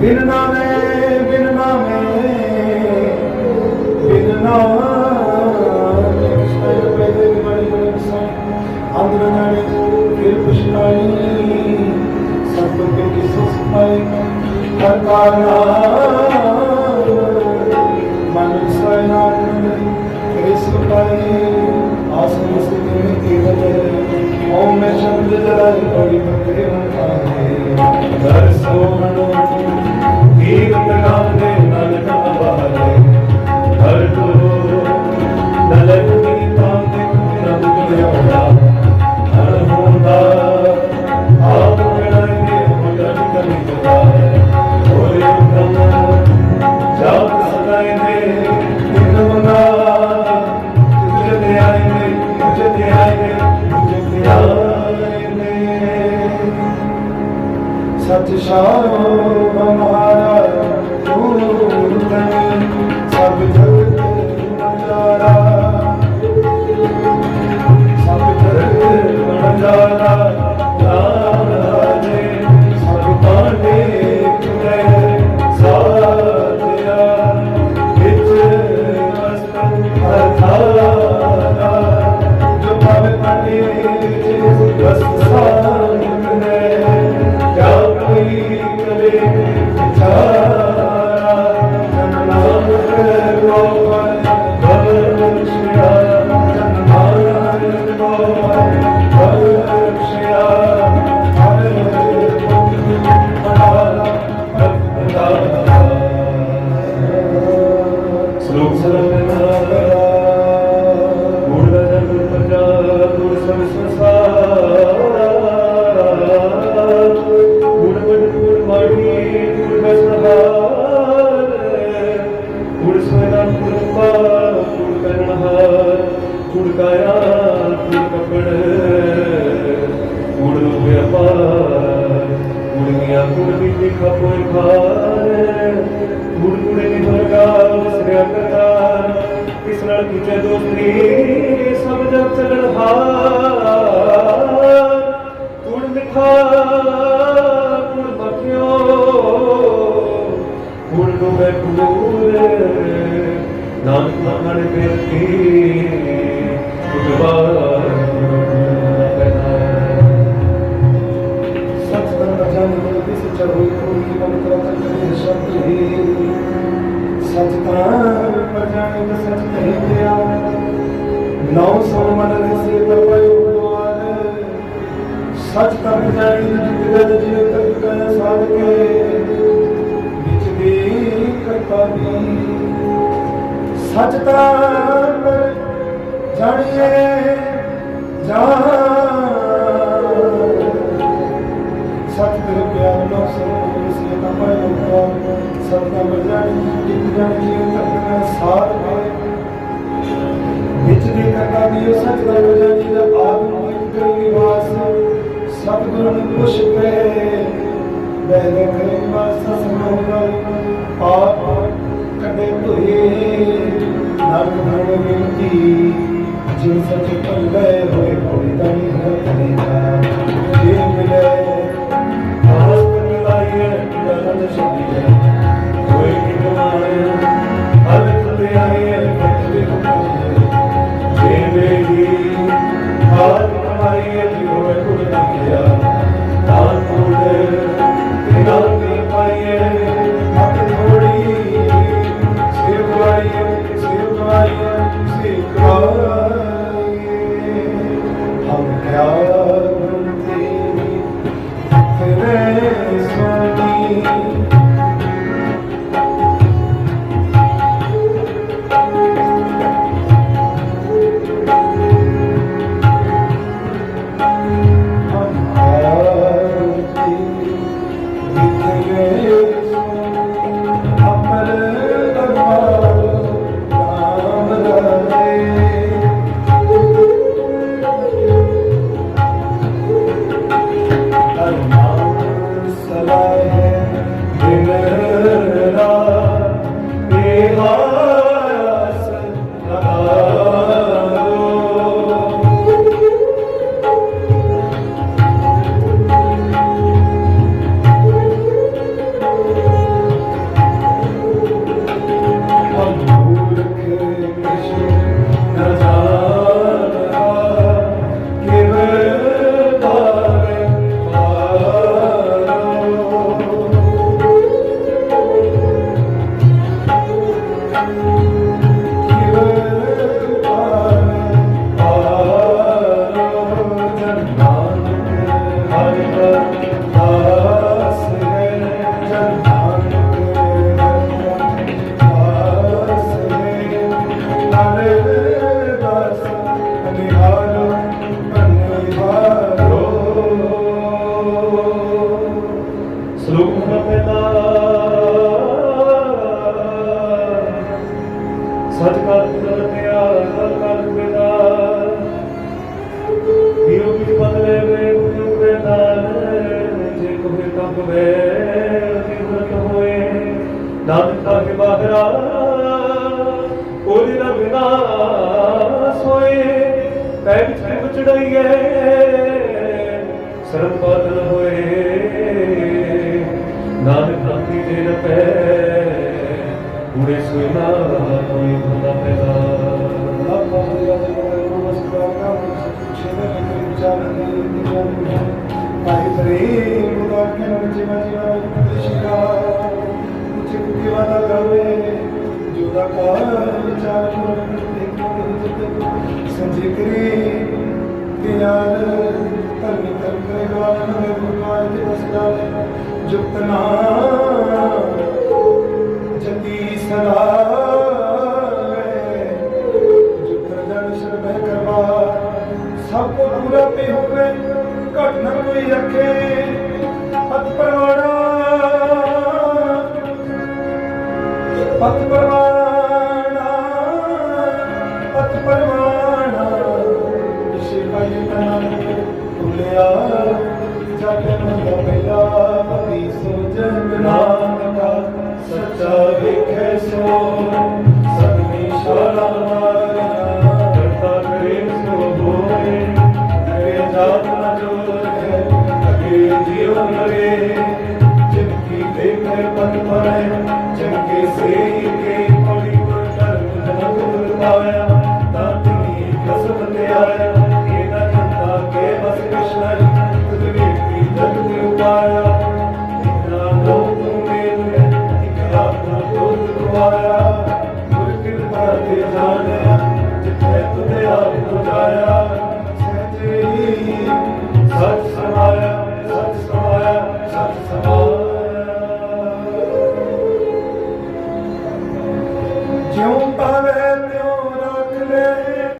ਬਿਨ ਨਾਮੇ ਬਿਨ ਨਾਮੇ ਬਿਨ ਨਾਮੇ। ਸਹਿ ਪੈਦੇ ਬੜੀ ਬੜੀ ਸਹਿ ਅੰਦਰ ਨਾਲੇ ਫਿਰ ਪੁਸ਼ਨਾਈ ਸਭ ਕੇ ਕਿਸ ਸਪਾਈ ਹਰ ਕਾਇਆ ਮਨ ਸਹਿ ਨਾਮ ਇਸ ਪਾਈ। ਆਸਨ ਸਿਨੇ ਕੇਵਲ ਓਮ ਮੈਂ ਸ਼ਬਦ ਜਲਾਈ, ਬੜੀ ਬਕਰੇ ਹੰਕਾਰੇ ਦਰ ਸੋਹਣ ਕੀਰਤ ਸਚ ਸ਼ਲੋਕ ਸਰਵਨਾ ਗੁਰ ਹੋਈ ਕੋਈ ਮਨ ਕਰਤਾ ਕਰੇ ਸ਼ਬਦ ਹੀ ਸਤਿਕਾਰ ਬਚਨ ਸਚ ਨਹੀਂ ਪਿਆ। ਨੌ ਸੋ ਮਨ ਰਸੇ ਪਰਪਇਓ ਦੁਆਰ ਸਚ ਕਰ ਜਾਣੀ ਜਿਗਦ ਜਿ ਦੀ ਕਰਤਾ ਦੀ ਸਚ ਸਤਿਗੁਰ ਪਿਆਰ ਲੋ ਸੇ ਨਾ ਪਾਇਓ ਪਾਰ ਬਜਾਣੀ ਜਿਤ ਜਾਣੀ ਜੀ ਤੱਕ ਸਾਰ ਕੇ ਵਿੱਚ ਦੀ ਕਰਤਾ ਵੀ ਸਤਿਗੁਰ ਬਜਾਣੀ ਦਾ ਆਦਮ ਇੱਕ ਨਿਵਾਸ ਸਤਿਗੁਰ ਨੂੰ ਪੁੱਛ ਕੇ ਬਹਿਲੇ ਕਰੇ ਵਾਸ ਸਮੋਗਲ ਆਪ ਕੱਢੇ ਧੋਏ ਨਾਮ ਧਰਮ ਬੇਨਤੀ ਜਿਨ ਸਚ ਭੰਗੇ ਹੋਏ ਕੋਈ ਤਨੀ ਹਰੇ ਦਾ ਸਚ ਕਰ ਰਤਿਆ ਕਰ ਕਰ ਪੈਦਾ ਪੀਓ ਕੀ ਬਦਲੇ ਵੇ ਉਪਯੁਗ ਵੇ ਜੇ ਕੋਹੇ ਕੰਬ ਵੇ ਜਿਵਤ ਹੋਏ ਨਾਨਕ ਕਾਹੇ ਬਾਹਰਾ ਕੋਈ ਨਾ ਬਿਨਾ ਸੋਏ ਪੈ ਵਿੱਚ ਚੜਾਈਏ ਸਰਬ ਬਾਦਲ ਹੋਏ ਨਾਨਕ ਆਪਣੀ ਦੇ ਨ ਪੈ ਪੂਰੇ ਸੋਈ ਕੋਈ ਹੁੰਦਾ ਪੈਦਾ ਆਪਾਂ ਦੇ ਅੱਜ ਨਮਸਕਾਰ ਕਰਾਂਗੇ ਛੇਵੇਂ ਦੇ ਵਿਚਾਰ ਦੀ ਨਿਗਰਾਨੀ ਭਾਈ ਪ੍ਰੇਮ ਦਾ ਕਿਨ ਜੀਵ ਜੀਵ ਕ੍ਰਿਸ਼ਨਾ ਉਚਿ ਕੁਕੀ ਵਾਦਾ ਗਵੇ ਜੁਦਾ ਕਾ ਵਿਚਾਰ ਪੁਰਨ ਦੇਖੋ ਸੰਜੇ ਕਰੀ ਗਿਆਨ ਧਰਮ ਧਰਮ ਕਰੇ ਗਵਾਨ ਨਵੇਂ ਗੁਰਵਾਨ ਦੇ ਵਸਦਾ ਜੁਗਤ ਨਾ ਜਤੀ ਸਦਾ ਜੁਗਤ ਜਨ ਸਰ ਬਹਿ ਕਰਵਾ ਸਭ ਕੋ ਪੂਰਾ ਪੇ ਹੋਵੇ ਘਟ ਨਾ ਕੋਈ ਰੱਖੇ ਪਤ ਪਰਵਾਣਾ ਪਤ ਪਰਵਾਣਾ ਪਤ ਪਰਵਾਣਾ ਇਸੇ ਪਾਈ ਤਨਾ ਤੁਲਿਆ ਜਗ ਮੰਦਾ ਪਹਿਲਾ ਪਤੀ ਸੋ ਜਨ ਨਾਨਕਾ ਸੱਚਾ ਵੇਖੈ ਸੋ ਜਿਉ ਪਾਵੇ ਤਿਉ ਰੱਖ ਲੈ